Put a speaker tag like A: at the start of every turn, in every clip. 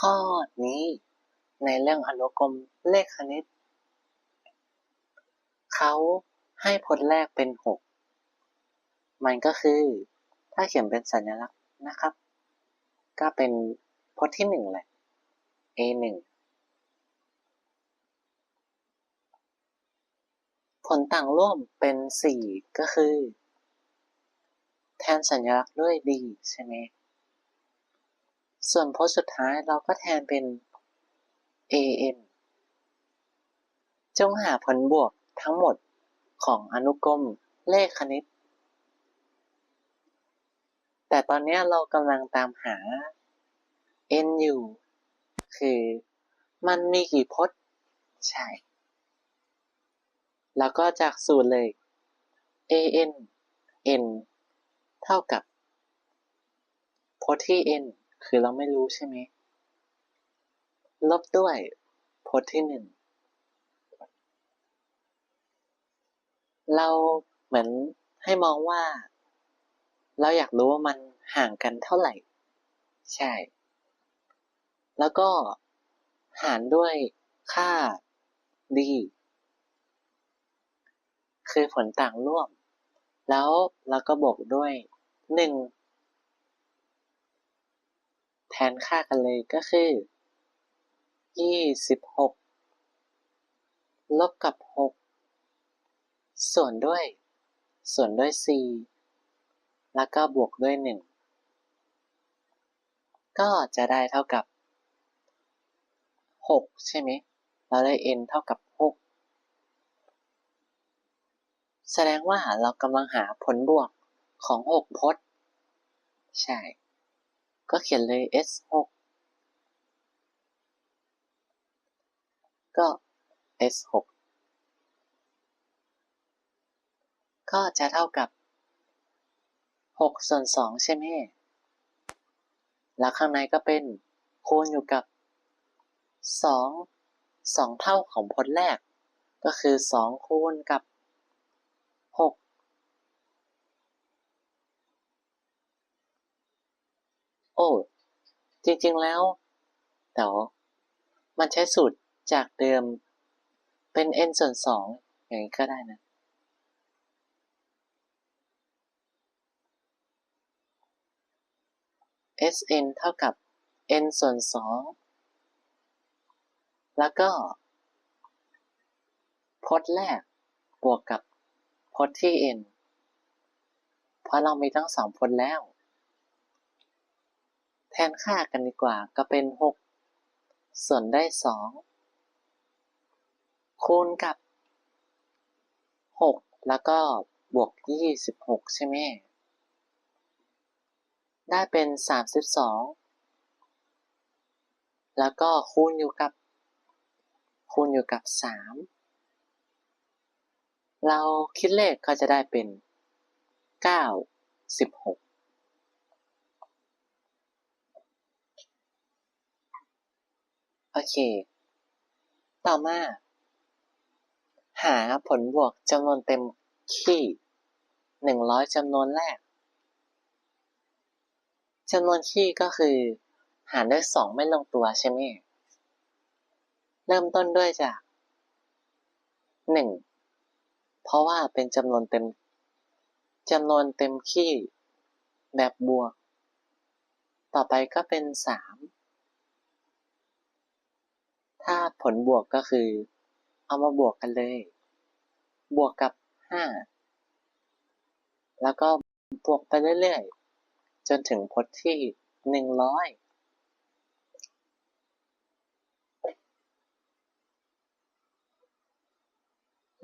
A: ข้อนี้ในเรื่องอนุกรมเลขคณิต เขาให้พจน์แรกเป็นหกมันก็คือ ถ้าเขียนเป็นสัญลักษณ์นะครับ ก็เป็นพจน์ที่หนึ่งแหละ a หนึ่งผลต่างร่วมเป็นสี่ก็คือ แทนสัญลักษณ์ด้วย d ใช่ไหม ส่วนพจน์สุดท้ายเราก็แทนเป็น an จงหาผลบวกทั้งหมดของอนุกรมเลขคณิต แต่ตอนนี้เรากำลังตามหา n อยู่ คือมันมีกี่พจน์ ใช่ แล้วก็จากสูตรเลย an n เท่ากับพจน์ที่ n คือเราไม่รู้ใช่ไหม ลบด้วยโพจน์ที่หนึ่ง เราเหมือนให้มองว่า เราอยากรู้ว่ามันห่างกันเท่าไหร่ ใช่ แล้วก็หารด้วยค่า d คือผลต่างร่วม แล้วเราก็บวกด้วยห นึ่งแทนค่ากันเลยก็คือยี่สิบหกลบกับหกส่วนด้วย ส่วนด้วย 4 แล้วก็บวกด้วย 1 ก็จะได้เท่ากับ 6 ใช่ไหม เราได้ n เท่ากับ 6 แสดงว่าเรากำลังหาผลบวกของ 6 พจน์ ใช่ ก็เขียนเลย s 6ก็ s 6ก็จะเท่ากับ6ส่วน2ใช่ไหม แล้วข้างในก็เป็นคูณอยู่กับ2 2เท่าของพจน์แรก ก็คือ2คูณกับ 6 โอ้ จริงๆแล้วแต่มันใช้สูตรจากเดิมเป็น n ส่วน2อย่างนี้ก็ได้นะ Sn เท่ากับ n ส่วน2แล้วก็พจน์แรกบวกกับพจน์ที่ n เพราะเรามีทั้งสองพจน์แล้ว แทนค่ากันดีกว่าก็เป็น 6 ส่วนได้ 2 คูณกับ 6 แล้วก็บวก 26 ใช่ไหม ได้เป็น 32 แล้วก็คูณอยู่กับ คูณอยู่กับ 3 เราคิดเลขก็จะได้เป็น 9 16 โอ เค ต่อมา หาผลบวกจำนวนเต็มคี่100จำนวนแรกจำนวนคี่ก็คือ หารด้วยสองไม่ลงตัวใช่ไหม เริ่มต้นด้วยจากหนึ่งเพราะว่าเป็นจำนวนเต็มจำนวนเต็มคี่แบบบวก ต่อไปก็เป็นสาม ถ้าผลบวกก็คือ เอามาบวกกันเลย บวกกับห้าแล้วก็บวกไปเรื่อยๆ จนถึงพจน์ที่หนึ่งร้อย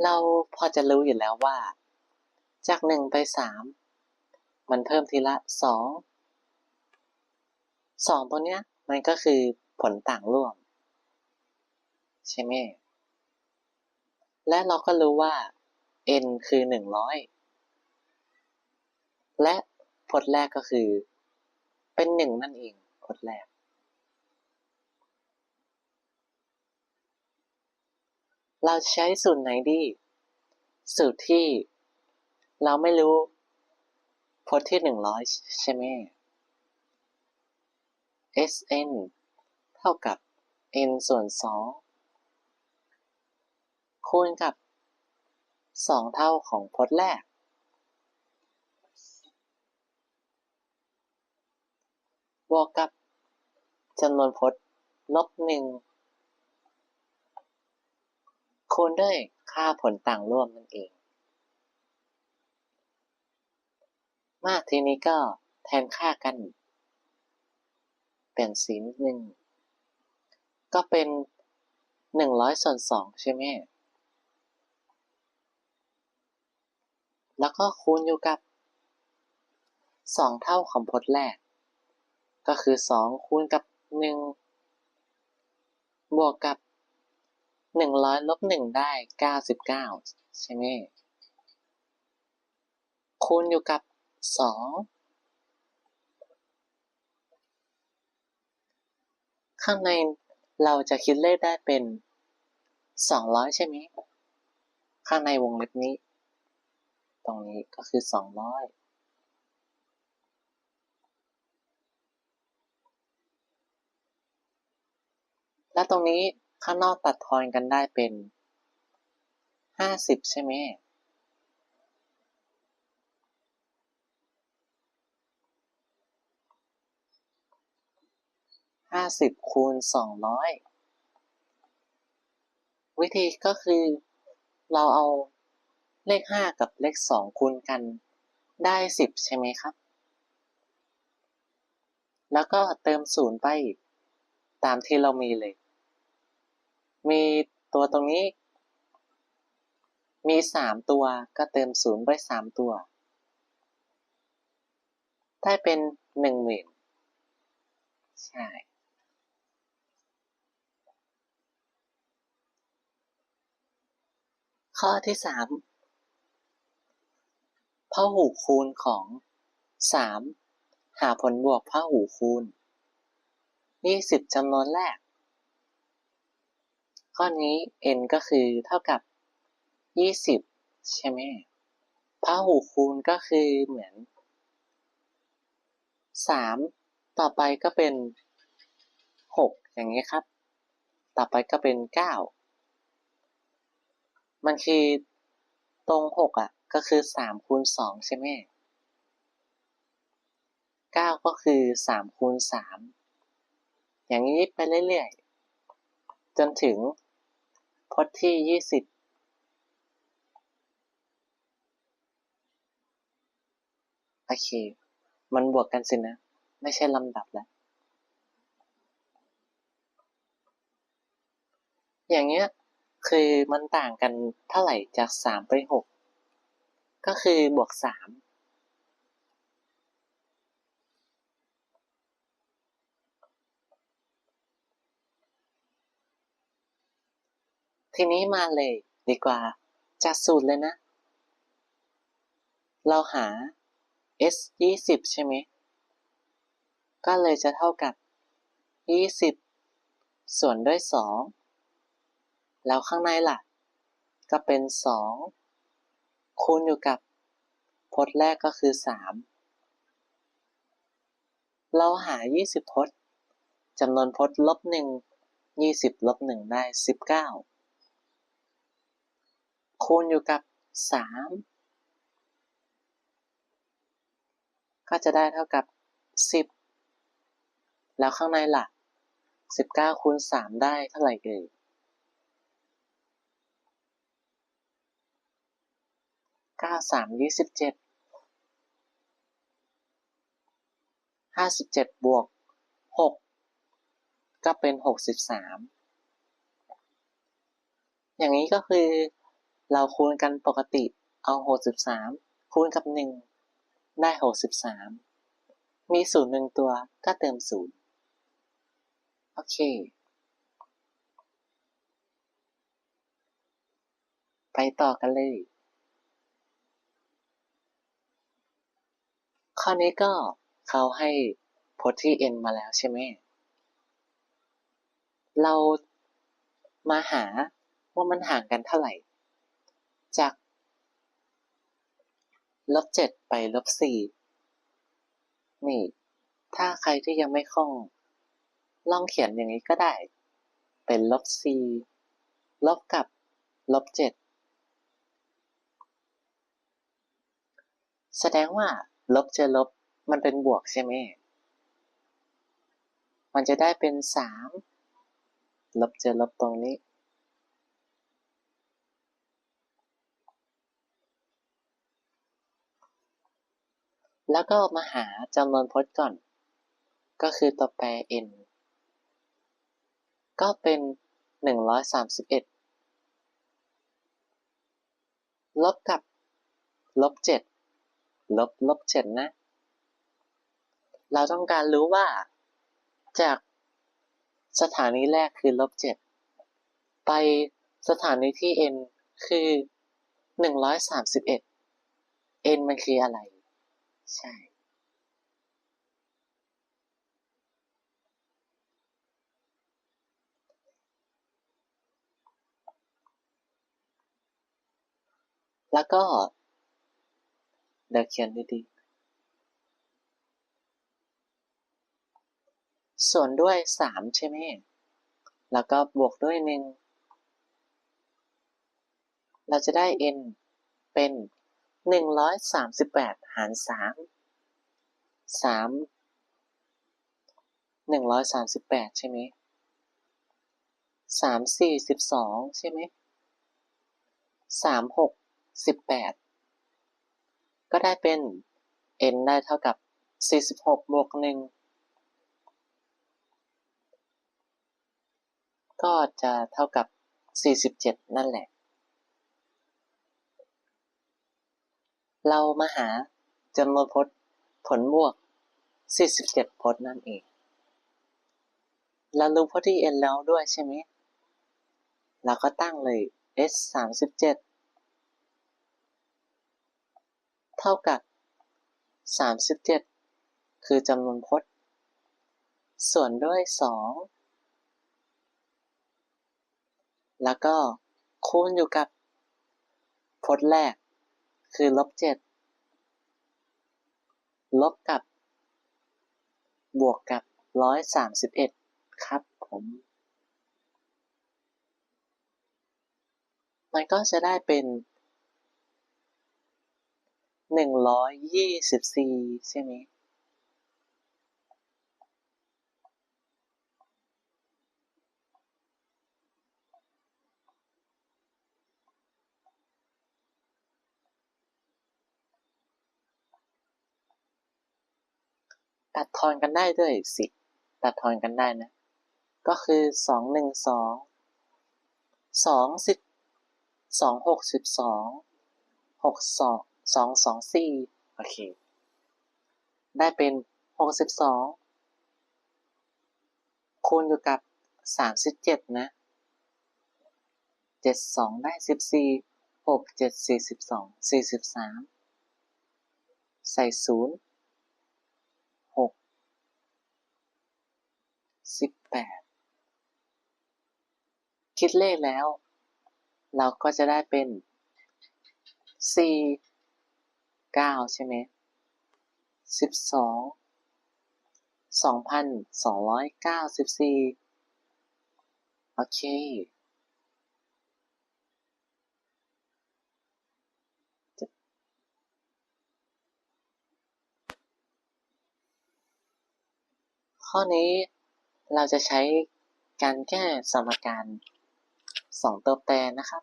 A: เราพอจะรู้อยู่แล้วว่า จากหนึ่งไปสามมันเพิ่มทีละสองสองตัวเนี้ย มันก็คือผลต่างร่วม ใช่ไหม และเราก็รู้ว่า n คือหนึ่งร้อยและพจน์แรกก็คือ เป็นหนึ่งนั่นเองพจน์แรก เราใช้สูตรไหนดี สูตรที่เราไม่รู้พจน์ที่หนึ่งร้อยใช่ไหม Sn เท่ท่ากับ n ส่วน2 คูณกับ 2 เท่าของพจน์แรก บวกกับจำนวนพจน์ลบหนึ่งคูณด้วยค่าผลต่างร่วมนั่นเอง มากทีนี้ก็แทนค่ากัน เปลี่ยนสีนิดนึง ก็เป็นหนึ่งร้อยส่วนสองใช่ไหม แล้วก็คูณอยู่กับสองเท่าของพจน์แรก ก็คือสองคูณกับหนึ่งบวกกับหนึ่งร้อยลบหนึ่งได้เก้าสิบเก้าใช่ไหม คูณอยู่กับสองข้างในเราจะคิดเลขได้เป็นสองร้อยใช่ไหม ข้างในวงเล็บนี้ ตรงนี้ก็คือสองร้อยและตรงนี้ข้างนอกตัดทอนกันได้เป็นห้าสิบใช่ไหม ห้าสิบคูณสองร้อย วิธีก็คือเราเอา เลขห้ากับเลขสองคูณกันได้สิบใช่ไหมครับ แล้วก็เติมศูนย์ไปตามที่เรามีเลย มีตัวตรงนี้ มีสามตัวก็เติมศูนย์ไปสามตัว ได้เป็นหนึ่งหมื่นใช่ข้อที่สาม พหูคูณของสามหาผลบวกพหูคูณยี่สิบจำนวนแรก ข้อนี้ n ก็คือเท่ากับยี่สิบใช่ไหมพหูคูณก็คือเหมือนสามต่อไปก็เป็นหกอย่างนี้ครับ ต่อไปก็เป็นเก้ามันคือตรงหกอะ ก็คือสามคูณสองใช่ไหมเก้าก็คือสามคูณสามอย่างนี้ไปเรื่อยๆ จนถึงพจน์ที่ยี่สิบโอเค มันบวกกันสินะ ไม่ใช่ลำดับแล้ว อย่างเงี้ย คือมันต่างกันเท่าไหร่จากสามไปหก ก็คือบวกสามทีนี้มาเลยดีกว่าจากสูตรเลยนะ เราหา s ยี่สิบใช่ไหม ก็เลยจะเท่ากับยี่สิบส่วนด้วยสองแล้วข้างในล่ะ ก็เป็นสองคูณอยู่กับ พจน์แรกก็คือสามเราหา 20 พจน์จำนวนพจน์ลบหนึ่ง20ลบหนึ่งได้ 19 คูณอยู่กับ 3 ก็จะได้เท่ากับ 10 แล้วข้างในล่ะ19คูณ3ได้เท่าไหร่เอ่ยเก้าสามยี่สิบเจ็ด ห้าสิบเจ็ดบวกหกก็เป็นหกสิบสามอย่างนี้ก็คือเราคูณกันปกติเอาหกสิบสามคูณกับหนึ่งได้หกสิบสามมีศูนย์หนึ่งตัวก็เติมศูนย์โอเค ไปต่อกันเลย ข้อนี้ก็ เขาให้พจน์ที่ n มาแล้วใช่ไหม เรามาหาว่ามันห่างกันเท่าไหร่ จากลบเจ็ดไปลบสี่นี่ ถ้าใครที่ยังไม่คล่อง ลองเขียนอย่างนี้ก็ได้ เป็นลบ c ลบกับลบ7แสดงว่าลบเจอลบ มันเป็นบวกใช่ไหม มันจะได้เป็น3ลบเจอลบตรงนี้ แล้วก็มาหาจำนวนพจน์ก่อน ก็คือตัวแปร n ก็เป็น 131 ลบกับ ลบ 7 ลบ ลบ 7 นะ เราต้องการรู้ว่าจากสถานีแรกคือลบ7ไปสถานีที่ n คือ131 n มันคืออะไร ใช่ แล้วก็ เดี๋ยวเขียนดีๆ ส่วนด้วย3ใช่ไหม แล้วก็บวกด้วย1เราจะได้ n เป็น138หาร3 3 138ใช่ไหม3 4 12ใช่ไหม3 6 18ก็ได้เป็น n ได้เท่ากับ46บวก1 ก็จะเท่ากับ 47 นั่นแหละ เรามาหาจำนวนพจน์ผลบวก 47 พจน์นั่นเอง เรารู้พจน์ที่ n แล้วด้วยใช่ไหม เราก็ตั้งเลย s 37 เท่ากับ 37 คือจำนวนพจน์ ส่วนด้วย 2 แล้วก็คูณอยู่กับพจน์แรก คือลบ7ลบกับบวกกับ131ครับผม มันก็จะได้เป็น124ใช่ไหม ตัดทอนกันได้ด้วยสิ ตัดทอนกันได้นะ ก็คือ2 1 2 2 10 2 6 12 6 2 2 2 4โอเค ได้เป็น62คูณอยู่กับ37นะ72ได้14 6 7 42 43ใส่0 6 18คิดเลขแล้ว เราก็จะได้เป็น4 9ใช่ไหม12 2,294โอเค ข้อนี้ เราจะใช้การแก้สมการ2ตัวแปรนะครับ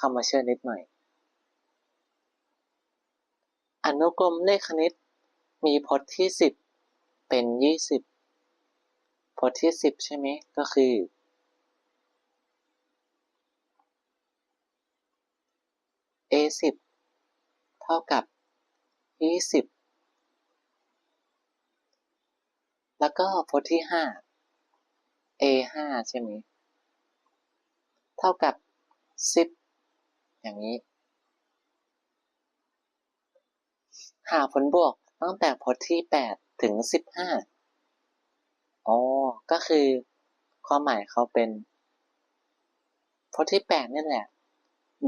A: คำมาเชื่อนิดหน่อย อนุกรมเลขคณิตมีพจน์ที่ 10 เป็น 20 พจน์ที่ 10 ใช่ไหมก็คือ a 10เท่ากับ 20 แล้วก็พจน์ที่ 5 a 5ใช่ไหมเท่ากับ10อย่างนี้ หาผลบวกตั้งแต่พจน์ที่8ถึง15อ๋อ ก็คือความหมายเขาเป็นพจน์ที่8นี่แหละ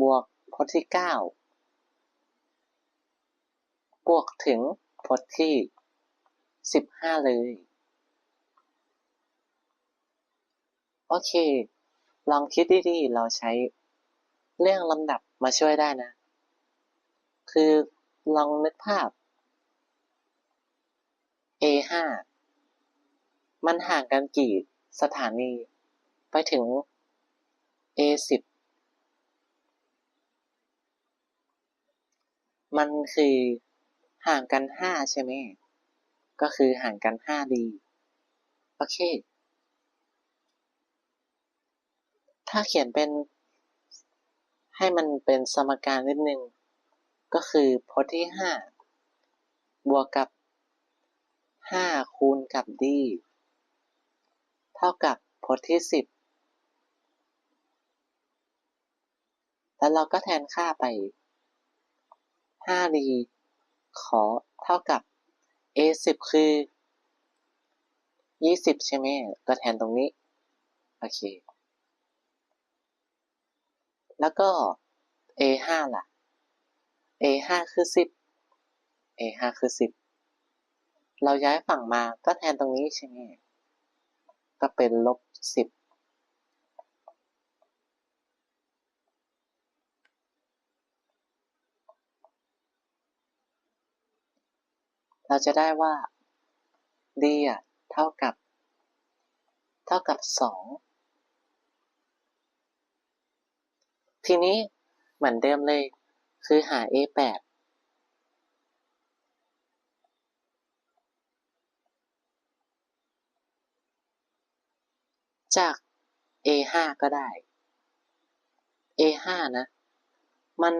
A: บวกพจน์ที่9บวกถึงพจน์ที่15เลย โอเค ลองคิดดีๆ เราใช้เรื่องลำดับมาช่วยได้นะ คือลองนึกภาพ A5 มันห่างกันกี่สถานี ไปถึง A10 มันคือห่างกัน 5 ใช่ไหม ก็คือห่างกัน5ดีโอเค ถ้าเขียนเป็นให้มันเป็นสมการนิดนึง ก็คือพจน์ที่ 5 บวกกับ 5 คูณกับ d เท่ากับพจน์ที่ 10 แล้วเราก็แทนค่าไป 5d ขอเท่ากับ a 10คือ 20 ใช่ไหมก็แทนตรงนี้ โอเค แล้วก็ a 5 ล่ะ a 5 คือ 10 a 5 คือ 10 เราย้ายฝั่งมาก็แทนตรงนี้ใช่ไหม ก็เป็นลบ 10เราจะได้ว่า d อะ เท่ากับ เท่ากับ 2 ทีนี้เหมือนเดิมเลย คือหา a 8 จาก a 5 ก็ได้ a 5 นะ มัน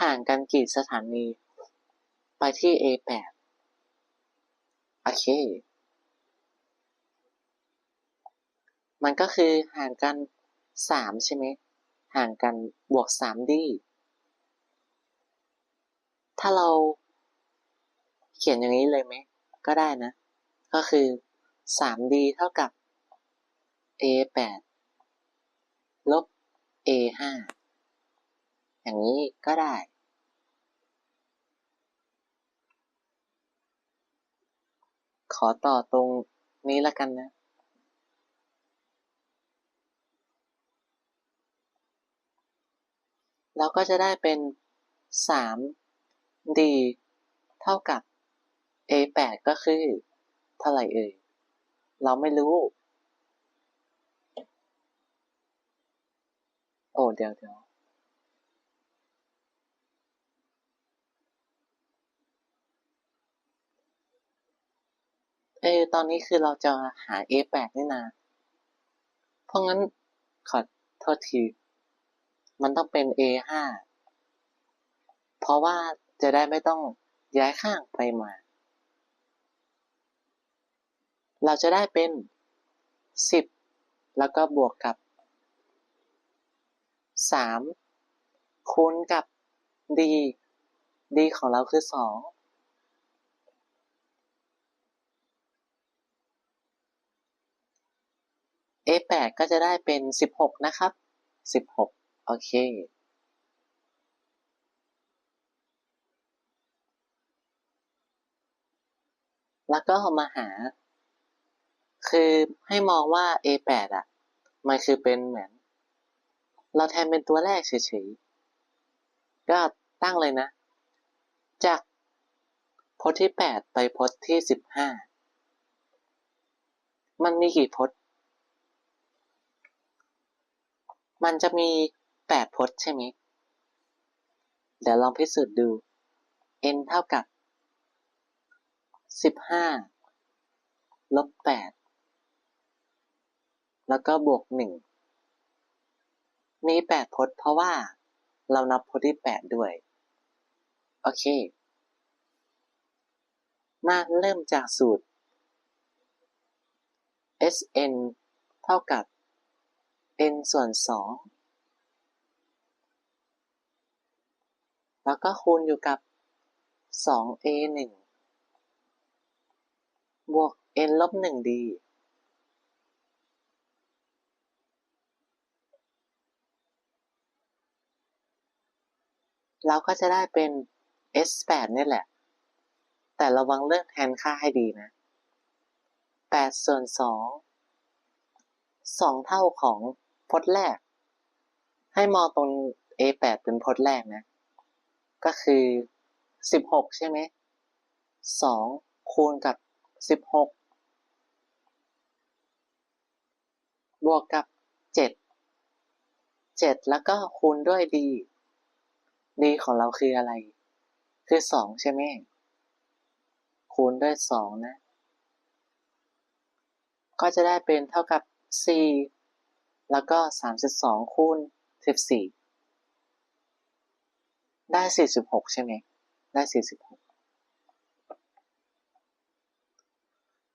A: ห่างกันกี่สถานี ไปที่ a 8 โอเค มันก็คือห่างกันสามใช่ไหม ห่างกันบวกสามดีถ้าเราเขียนอย่างนี้เลยไหม ก็ได้นะ ก็คือสามดีเท่ากับ a แปดลบ a ห้าอย่างนี้ก็ได้ ขอต่อตรงนี้แล้วกันนะ เราก็จะได้เป็น 3d เท่ากับ a 8ก็คือ เท่าไหร่เอ่ย เราไม่รู้ โอ้เดี๋ยวเดี๋ยวเออตอนนี้คือเราจะหา a 8นี่นา เพราะงั้นขอโทษที มันต้องเป็น a 5 เพราะว่าจะได้ไม่ต้องย้ายข้างไปมา เราจะได้เป็น 10 แล้วก็บวกกับ 3 คูณกับ d d ของเราคือ2 a 8ก็จะได้เป็น 16 นะครับ 16 โอเคแล้วก็มาหา คือให้มองว่า a 8อะ มันคือเป็นเหมือน เราแทนเป็นตัวแรกเฉยๆ ก็ตั้งเลยนะ จากพจน์ที่ 8 ไปพจน์ที่ 15 มันมีกี่พจน์ มันจะมี 8พจน์ใช่ไหม เดี๋ยวลองพิสูจน์ดู n เท่ากับ15ลบ8แล้วก็บวก1มี8พจน์เพราะว่าเรานับพจน์ที่8ด้วย โอเค มาเริ่มจากสูตร Sn เท่ากับ n ส่วน2 แล้วก็คูณอยู่กับ 2a 1 บวก n ลบ 1d เราก็จะได้เป็น s 8 นี่แหละ แต่ระวังเลือกแทนค่าให้ดีนะ 8 ส่วน2สองเท่าของพจน์แรก ให้มองตรง a8 เป็นพจน์แรกนะ ก็คือสิบหกใช่ไหมสองคูณกับสิบหกบวกกับเจ็ดเจ็ดแล้วก็คูณด้วย d d ของเราคืออะไร คือสองใช่ไหมคูณด้วยสองนะ ก็จะได้เป็นเท่ากับ4แล้วก็32คูณ14 ได้46ใช่ไหม ได้46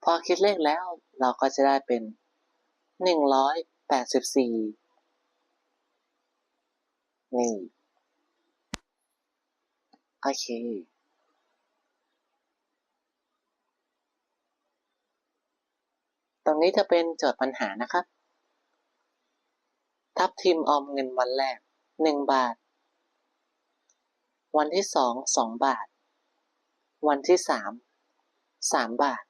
A: พอคิดเลขแล้วเราก็จะได้เป็น184นี่ โอเคตรงนี้จะเป็นโจทย์ปัญหานะครับ ทับทิมออมเงินวันแรก 1 บาท วันที่2 2บาท วันที่3 3บาท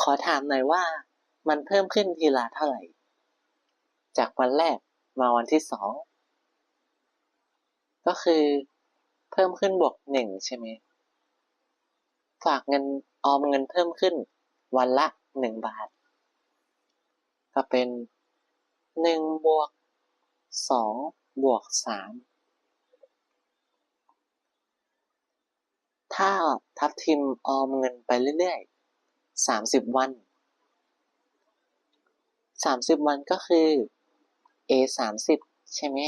A: ขอถามหน่อยว่า มันเพิ่มขึ้นทีละเท่าไหร่ จากวันแรกมาวันที่2ก็คือเพิ่มขึ้นบวก1ใช่ไหม ฝากเงินออมเงินเพิ่มขึ้น วันละ1บาท ก็เป็น1บวก2บวก3 ถ้าทับทิมออมเงินไปเรื่อยๆ30วัน30วันก็คือ A 30ใช่ไหม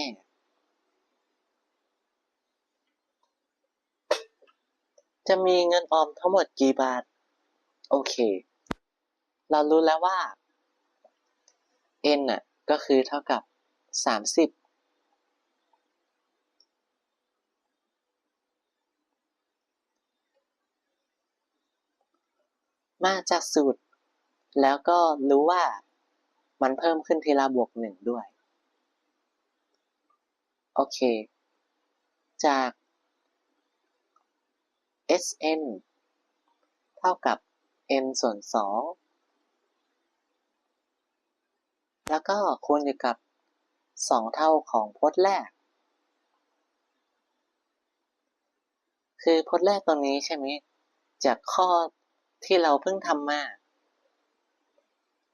A: จะมีเงินออมทั้งหมดกี่บาท โอเค เรารู้แล้วว่า n น่ะก็คือเท่ากับ 30 มาจากสูตร แล้วก็รู้ว่ามันเพิ่มขึ้นทีละบวก1ด้วย โอเค จาก Sn เท่ากับ n ส่วน2แล้วก็คูณอยู่กับ 2 เท่าของพจน์แรก คือพจน์แรกตรงนี้ใช่ไหมจากข้อ ที่เราเพิ่งทำมา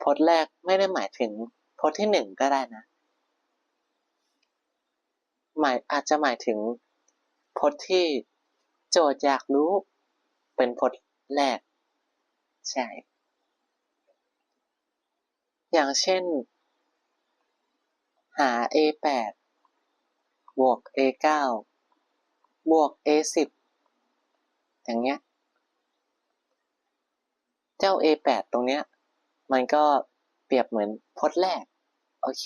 A: พจน์แรกไม่ได้หมายถึงพจน์ที่1ก็ได้นะ หมายอาจจะหมายถึงพจน์ที่โจทย์อยากรู้ เป็นพจน์แรก ใช่ อย่างเช่น หา a8 บวก a9 บวก a10 อย่างเงี้ย เจ้า a8 ตรงเนี้ย มันก็เปรียบเหมือนพจน์แรก โอเค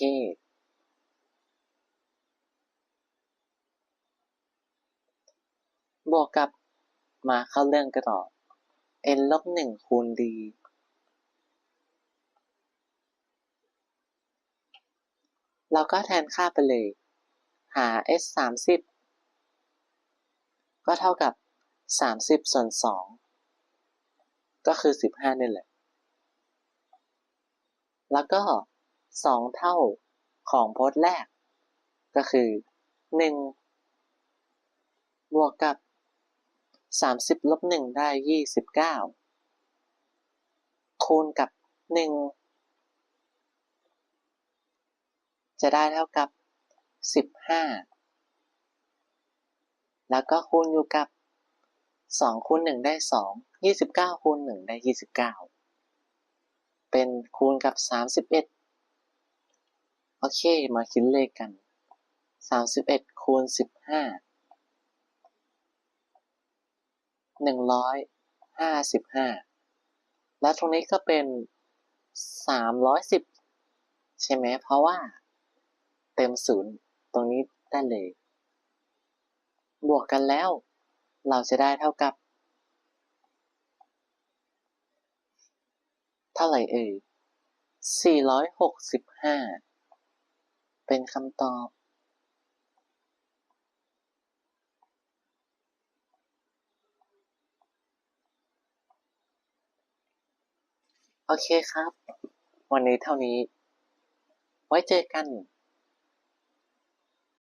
A: บวกกับมาเข้าเรื่องกันต่อ n ลบหนึ่งคูณ d เราก็แทนค่าไปเลย หา s สามสิบก็เท่ากับสามสิบส่วนสอง ก็คือสิบห้านี่แหละ แล้วก็สองเท่าของโพจน์แรก ก็คือหนึ่งบวกกับสามสิบลบหนึ่งได้ยี่สิบเก้าคูณกับหนึ่งจะได้เท่ากับสิบห้าแล้วก็คูณอยู่กับสองคูณหนึ่งได้สอง ยี่สิบเก้าคูณหนึ่งได้ยี่สิบเก้าเป็นคูณกับสามสิบเอ็ดโอเค มาคิดเลขกันสามสิบเอ็ดคูณสิบห้าหนึ่งร้อยห้าสิบห้าแล้วตรงนี้ก็เป็นสามร้อยสิบใช่ไหมเพราะว่า เต็มศูนย์ตรงนี้ได้เลย บวกกันแล้ว เราจะได้เท่ากับ เท่าไหร่เอ่ย465 เป็นคำตอบ โอเคครับ วันนี้เท่านี้ ไว้เจอกัน